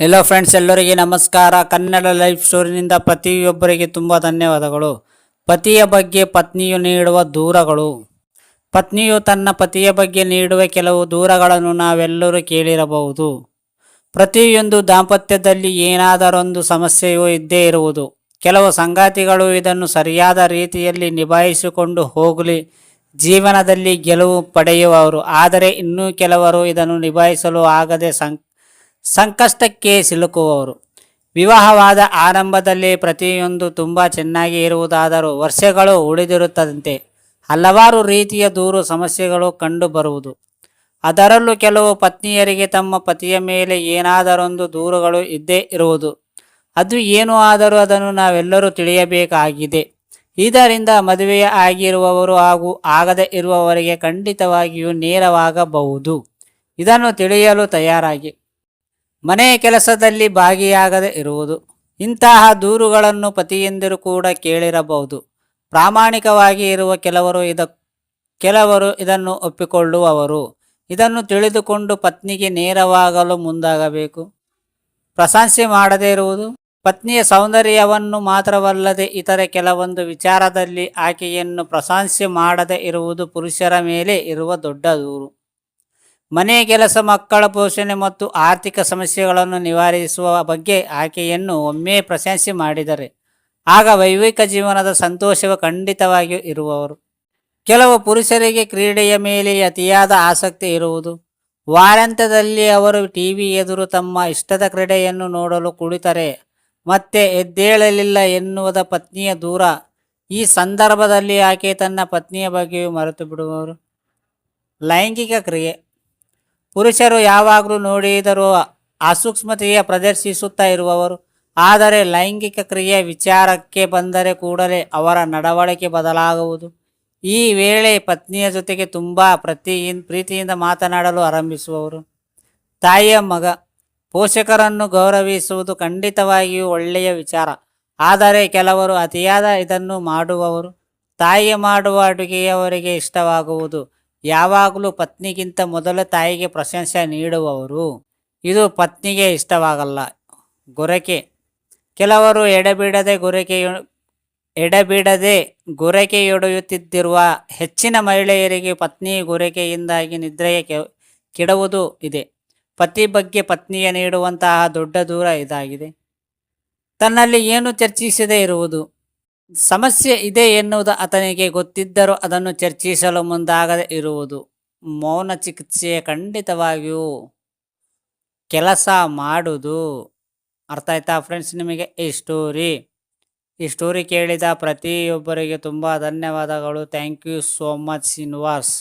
Hello friends ಎಲ್ಲರಿಗೆ ನಮಸ್ಕಾರ. Kannada life ಸ್ಟೋರಿನಿಂದ ಪ್ರತಿಯೊಬ್ಬರಿಗೆ ತುಂಬ ಧನ್ಯವಾದಗಳು. ಪತಿಯ ಬಗ್ಗೆ ಪತ್ನಿಯು ನೀಡುವ ದೂರಗಳು. ಪತ್ನಿಯು ತನ್ನ ಪತಿಯ ಬಗ್ಗೆ ನೀಡುವ ಕೆಲವು ದೂರಗಳನ್ನು ನಾವೆಲ್ಲರೂ ಕೇಳಿರಬಹುದು. ಪ್ರತಿಯೊಂದು ದಾಂಪತ್ಯದಲ್ಲಿ ಏನಾದರೊಂದು ಸಮಸ್ಯೆಯೂ ಇದ್ದೇ ಇರುವುದು. ಕೆಲವು ಸಂಗಾತಿಗಳು ಇದನ್ನು ಸರಿಯಾದ ರೀತಿಯಲ್ಲಿ ನಿಭಾಯಿಸಿಕೊಂಡು ಹೋಗಲಿ. ಜೀವನದಲ್ಲಿ ಗೆಲುವು ಪಡೆಯುವವರು. ಆದರೆ ಇನ್ನೂ ಕೆಲವರು ಇದನ್ನು ನಿಭಾಯಿಸಲು ಆಗದೆ ಸಂ ಸಂಕಷ್ಟಕ್ಕೆ ಸಿಲುಕುವವರು. ವಿವಾಹವಾದ ಆರಂಭದಲ್ಲಿ ಪ್ರತಿಯೊಂದು ತುಂಬ ಚೆನ್ನಾಗಿ ಇರುವುದಾದರೂ ವರ್ಷಗಳು ಉಳಿದಿರುತ್ತದಂತೆ ಹಲವಾರು ರೀತಿಯ ದೂರು ಸಮಸ್ಯೆಗಳು ಕಂಡುಬರುವುದು. ಅದರಲ್ಲೂ ಕೆಲವು ಪತ್ನಿಯರಿಗೆ ತಮ್ಮ ಪತಿಯ ಮೇಲೆ ಏನಾದರೊಂದು ದೂರುಗಳು ಇದ್ದೇ ಇರುವುದು. ಅದು ಏನು ಆದರೂ ಅದನ್ನು ನಾವೆಲ್ಲರೂ ತಿಳಿಯಬೇಕಾಗಿದೆ. ಇದರಿಂದ ಮದುವೆ ಆಗಿರುವವರು ಹಾಗೂ ಆಗದೇ ಇರುವವರಿಗೆ ಖಂಡಿತವಾಗಿಯೂ ನೇರವಾಗಬಹುದು. ಇದನ್ನು ತಿಳಿಯಲು ತಯಾರಾಗಿ ಮನೆಯ ಕೆಲಸದಲ್ಲಿ ಭಾಗಿಯಾಗದೆ ಇರುವುದು. ಇಂತಹ ದೂರುಗಳನ್ನು ಪತಿಯೆಂದರು ಕೂಡ ಕೇಳಿರಬಹುದು. ಪ್ರಾಮಾಣಿಕವಾಗಿ ಇರುವ ಕೆಲವರು ಇದ, ಕೆಲವರು ಇದನ್ನು ಒಪ್ಪಿಕೊಳ್ಳುವವರು. ಇದನ್ನು ತಿಳಿದುಕೊಂಡು ಪತ್ನಿಗೆ ನೇರವಾಗಲು ಮುಂದಾಗಬೇಕು. ಪ್ರಶಂಸೆ ಮಾಡದೇ ಇರುವುದು. ಪತ್ನಿಯ ಸೌಂದರ್ಯವನ್ನು ಮಾತ್ರವಲ್ಲದೆ ಇತರ ಕೆಲವೊಂದು ವಿಚಾರದಲ್ಲಿ ಆಕೆಯನ್ನು ಪ್ರಶಂಸೆ ಮಾಡದೇ ಇರುವುದು ಪುರುಷರ ಮೇಲೆ ಇರುವ ದೊಡ್ಡ ದೂರು. ಮನೆ ಕೆಲಸ, ಮಕ್ಕಳ ಪೋಷಣೆ ಮತ್ತು ಆರ್ಥಿಕ ಸಮಸ್ಯೆಗಳನ್ನು ನಿವಾರಿಸುವ ಬಗ್ಗೆ ಆಕೆಯನ್ನು ಒಮ್ಮೆ ಪ್ರಶಂಸೆ ಮಾಡಿದರೆ, ಆಗ ವೈವಿಕ ಜೀವನದ ಸಂತೋಷವು ಖಂಡಿತವಾಗಿಯೂ ಇರುವವರು. ಕೆಲವು ಪುರುಷರಿಗೆ ಕ್ರೀಡೆಯ ಮೇಲೆ ಅತಿಯಾದ ಆಸಕ್ತಿ ಇರುವುದು. ವಾರಾಂತ್ಯದಲ್ಲಿ ಅವರು ಟಿವಿ ಎದುರು ತಮ್ಮ ಇಷ್ಟದ ಕ್ರೀಡೆಯನ್ನು ನೋಡಲು ಕುಳಿತರೆ, ಮತ್ತೆ ಎದ್ದೇಳಲಿಲ್ಲ ಎನ್ನುವುದ ಪತ್ನಿಯ ದೂರ. ಈ ಸಂದರ್ಭದಲ್ಲಿ ಆಕೆ ತನ್ನ ಪತ್ನಿಯ ಬಗ್ಗೆಯೂ ಮರೆತು ಬಿಡುವವರು ಲೈಂಗಿಕ ಕ್ರಿಯೆ. ಪುರುಷರು ಯಾವಾಗಲೂ ನೋಡಿದರೂ ಅಸೂಕ್ಷ್ಮತೆಯ ಪ್ರದರ್ಶಿಸುತ್ತಾ ಇರುವವರು. ಆದರೆ ಲೈಂಗಿಕ ಕ್ರಿಯೆ ವಿಚಾರಕ್ಕೆ ಬಂದರೆ ಕೂಡಲೇ ಅವರ ನಡವಳಿಕೆ ಬದಲಾಗುವುದು. ಈ ವೇಳೆ ಪತ್ನಿಯ ಜೊತೆಗೆ ತುಂಬ ಪ್ರತಿ ಪ್ರೀತಿಯಿಂದ ಮಾತನಾಡಲು ಆರಂಭಿಸುವವರು. ತಾಯಿಯ ಮಗ. ಪೋಷಕರನ್ನು ಗೌರವಿಸುವುದು ಖಂಡಿತವಾಗಿಯೂ ಒಳ್ಳೆಯ ವಿಚಾರ. ಆದರೆ ಕೆಲವರು ಅತಿಯಾದ ಇದನ್ನು ಮಾಡುವವರು. ತಾಯಿಯ ಮಾಡುವ ಅಡುಗೆಯವರಿಗೆ ಇಷ್ಟವಾಗುವುದು. ಯಾವಾಗಲೂ ಪತ್ನಿಗಿಂತ ಮೊದಲು ತಾಯಿಗೆ ಪ್ರಶಂಸೆ ನೀಡುವವರು. ಇದು ಪತ್ನಿಗೆ ಇಷ್ಟವಾಗಲ್ಲ. ಗೊರಕೆ. ಕೆಲವರು ಎಡೆಬಿಡದೆ ಗೊರಕೆಯು ಎಡೆಬಿಡದೆ ಗೊರಕೆಯೊಡೆಯುತ್ತಿದ್ದಿರುವ ಹೆಚ್ಚಿನ ಮಹಿಳೆಯರಿಗೆ ಪತ್ನಿ ಗೊರಕೆಯಿಂದಾಗಿ ನಿದ್ರೆಯ ಕೆಡುವುದು ಇದೆ. ಪತಿ ಬಗ್ಗೆ ಪತ್ನಿಯ ನೀಡುವಂತಹ ದೊಡ್ಡ ದೂರ ಇದಾಗಿದೆ. ತನ್ನಲ್ಲಿ ಏನು ಚರ್ಚಿಸದೇ ಇರುವುದು? ಸಮಸ್ಯೆ ಇದೆ ಎನ್ನುವುದು ಆತನಿಗೆ ಗೊತ್ತಿದ್ದರೂ ಅದನ್ನು ಚರ್ಚಿಸಲು ಮುಂದಾಗದೆ ಇರುವುದು. ಮೌನ ಚಿಕಿತ್ಸೆ ಖಂಡಿತವಾಗಿಯೂ ಕೆಲಸ ಮಾಡುವುದು. ಅರ್ಥ ಆಯ್ತಾ ಫ್ರೆಂಡ್ಸ್ ನಿಮಗೆ? ಈ ಸ್ಟೋರಿ. ಈ ಸ್ಟೋರಿ ಕೇಳಿದ ಪ್ರತಿಯೊಬ್ಬರಿಗೆ ತುಂಬ ಧನ್ಯವಾದಗಳು. Thank you so much universe